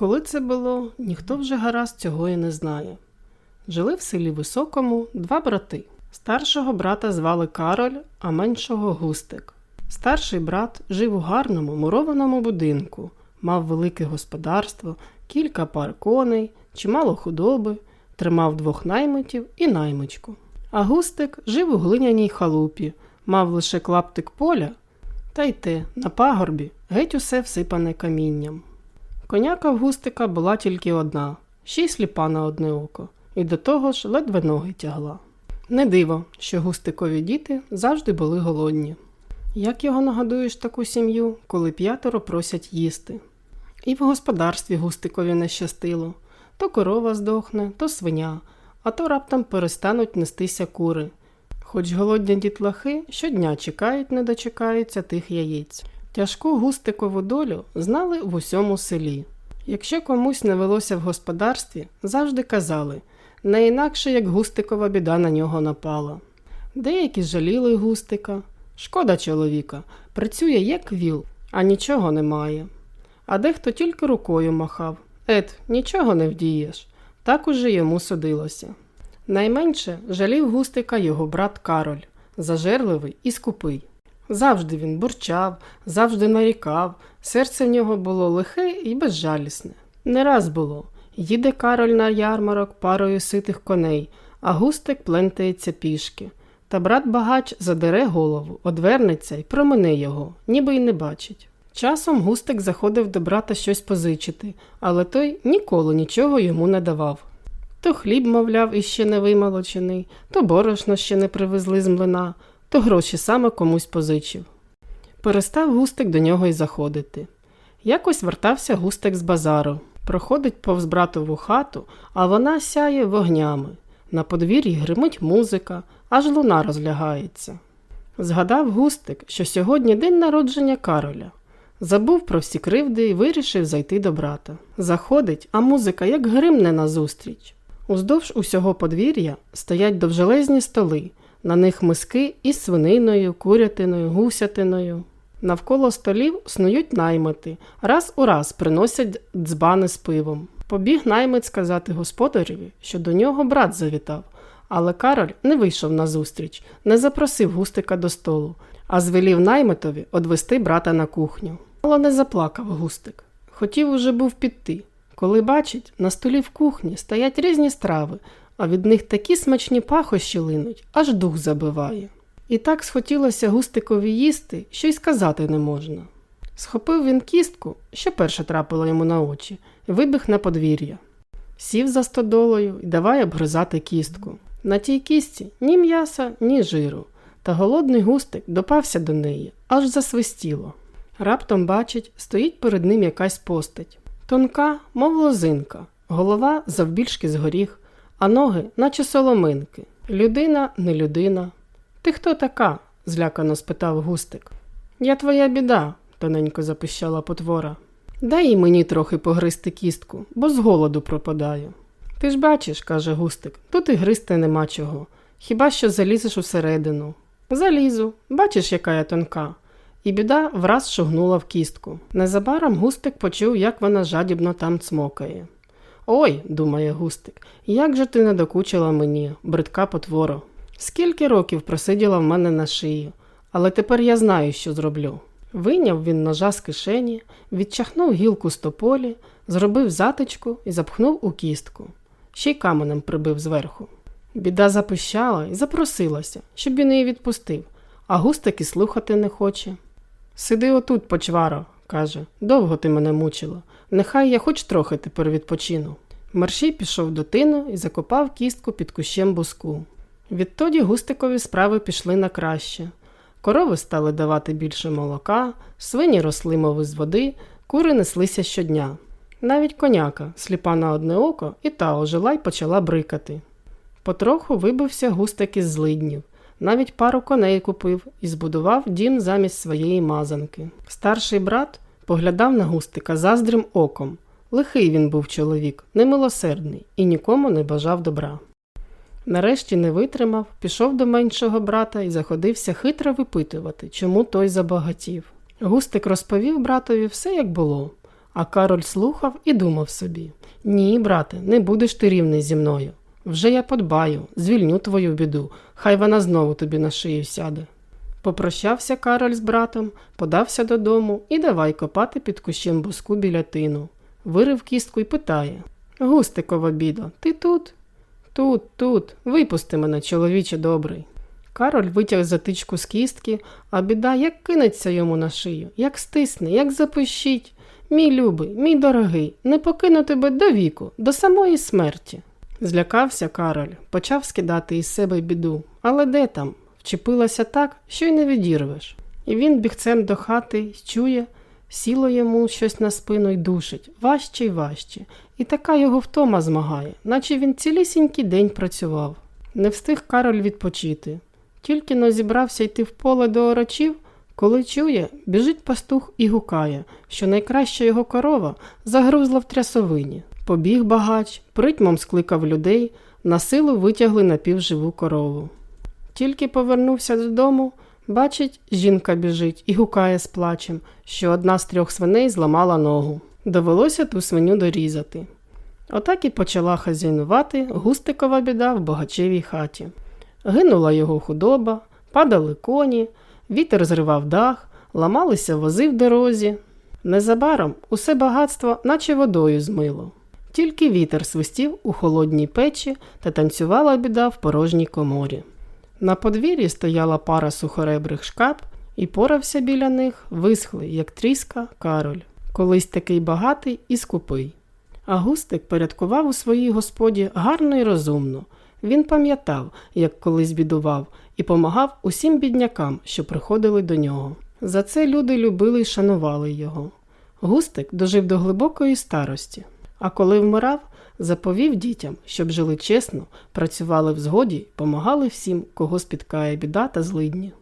Коли це було, ніхто вже гаразд цього і не знає. Жили в селі Високому два брати. Старшого брата звали Кароль, а меншого Густик. Старший брат жив у гарному мурованому будинку, мав велике господарство, кілька пар коней, чимало худоби, тримав двох наймитів і наймичку. А Густик жив у глиняній халупі, мав лише клаптик поля, та й те на пагорбі геть усе всипане камінням. Коняка в густика була тільки одна, ще й сліпа на одне око, і до того ж ледве ноги тягла. Не диво, що густикові діти завжди були голодні. Як його нагодуєш таку сім'ю, коли п'ятеро просять їсти? І в господарстві густикові не щастило то корова здохне, то свиня, а то раптом перестануть нестися кури. Хоч голодні дітлахи щодня чекають, не дочекаються тих яєць. Тяжку густикову долю знали в усьому селі. Якщо комусь не велося в господарстві, завжди казали не інакше як густикова біда на нього напала. Деякі жаліли густика. Шкода чоловіка, працює як віл, а нічого немає. А дехто тільки рукою махав Ет, нічого не вдієш. Так уже йому судилося. Найменше жалів густика його брат Кароль, зажерливий і скупий. Завжди він бурчав, завжди нарікав, серце в нього було лихе і безжалісне. Не раз було їде Кароль на ярмарок парою ситих коней, а густик плентається пішки. Та брат багач задере голову, одвернеться і промине його, ніби й не бачить. Часом густик заходив до брата щось позичити, але той ніколи нічого йому не давав. То хліб, мовляв, іще не вимолочений, то борошно ще не привезли з млина, то гроші саме комусь позичив. Перестав густик до нього й заходити. Якось вертався густик з базару, проходить повз братову хату, а вона сяє вогнями. На подвір'ї гримить музика, аж луна розлягається. Згадав густик, що сьогодні день народження Кароля. Забув про всі кривди і вирішив зайти до брата. Заходить, а музика як гримне назустріч. Уздовж усього подвір'я стоять довжелезні столи, на них миски із свининою, курятиною, гусятиною. Навколо столів снують наймити, раз у раз приносять дзбани з пивом. Побіг наймит сказати господареві, що до нього брат завітав, але Кароль не вийшов на зустріч, не запросив густика до столу, а звелів наймитові одвести брата на кухню. Мало не заплакав густик. Хотів уже був піти, коли бачить, на столі в кухні стоять різні страви, а від них такі смачні пахощі линуть, аж дух забиває. І так схотілося густикові їсти, що й сказати не можна. Схопив він кістку, що перше трапило йому на очі, вибіг на подвір'я. Сів за стодолою і давай обгризати кістку. На тій кістці ні м'яса, ні жиру, та голодний густик допався до неї, аж засвистіло. Раптом бачить, стоїть перед ним якась постать. Тонка, мов лозинка, голова завбільшки з горіх, а ноги, наче соломинки. Людина не людина. Ти хто така? злякано спитав густик. Я твоя біда, тоненько запищала потвора. Дай і мені трохи погризти кістку, бо з голоду пропадаю. Ти ж бачиш, каже густик, тут і гризти нема чого. Хіба що залізеш усередину. Залізу, бачиш, яка я тонка. І біда враз шугнула в кістку. Незабаром густик почув, як вона жадібно там цмокає. Ой, думає густик, як же ти не докучила мені, бридка потворо. Скільки років просиділа в мене на шиї, але тепер я знаю, що зроблю. Вийняв він ножа з кишені, відчахнув гілку з тополі, зробив затичку і запхнув у кістку. Ще й каменем прибив зверху. Біда запищала і запросилася, щоб він її відпустив, а густик і слухати не хоче. Сиди отут, почваро, каже, довго ти мене мучила. Нехай я хоч трохи тепер відпочину. Мершій пішов до тину і закопав кістку під кущем буску. Відтоді густикові справи пішли на краще. Корови стали давати більше молока, свині росли мови з води, кури неслися щодня. Навіть коняка, сліпа на одне око, і та ожила й почала брикати. Потроху вибився густик із злиднів. Навіть пару коней купив і збудував дім замість своєї мазанки. Старший брат поглядав на густика заздрим оком. Лихий він був чоловік, немилосердний і нікому не бажав добра. Нарешті не витримав, пішов до меншого брата і заходився хитро випитувати, чому той забагатів. Густик розповів братові все, як було, А Кароль слухав і думав собі: Ні, брате, не будеш ти рівний зі мною. Вже я подбаю, звільню твою біду, хай вона знову тобі на шию сяде. Попрощався Кароль з братом, подався додому і давай копати під кущем буску біля тину. Вирив кістку і питає Густикова бідо, ти тут? Тут, тут, випусти мене, чоловіче добрий. Кароль витяг затичку з кістки, а біда як кинеться йому на шию, як стисне, як запищить. Мій любий, мій дорогий, не покину тебе до віку, до самої смерті. Злякався Кароль, почав скидати із себе біду, але де там? Вчепилася так, що й не відірвеш. І він бігцем до хати чує, сіло йому щось на спину й душить, важче й важче, і така його втома змагає, наче він цілісінький день працював. Не встиг Кароль відпочити. Тільки но зібрався йти в поле до орочів, коли чує, біжить пастух і гукає, що найкраща його корова загрузла в трясовині. Побіг багач, притьмом скликав людей, на силу витягли напівживу корову. Тільки повернувся додому, бачить, жінка біжить і гукає з плачем, що одна з трьох свиней зламала ногу. Довелося ту свиню дорізати. Отак і почала хазяйнувати густикова біда в богачевій хаті. Гинула його худоба, падали коні, вітер зривав дах, ламалися вози в дорозі. Незабаром усе багатство, наче водою змило. Тільки вітер свистів у холодній печі та танцювала біда в порожній коморі. На подвір'ї стояла пара сухоребрих шкап, і порався біля них висхлий, як тріска, кароль, колись такий багатий і скупий. А густик порядкував у своїй господі гарно і розумно. Він пам'ятав, як колись бідував, і помагав усім біднякам, що приходили до нього. За це люди любили й шанували його. Густик дожив до глибокої старості, а коли вмирав, заповів дітям, щоб жили чесно, працювали в згоді помагали всім, кого спіткає біда та злидні.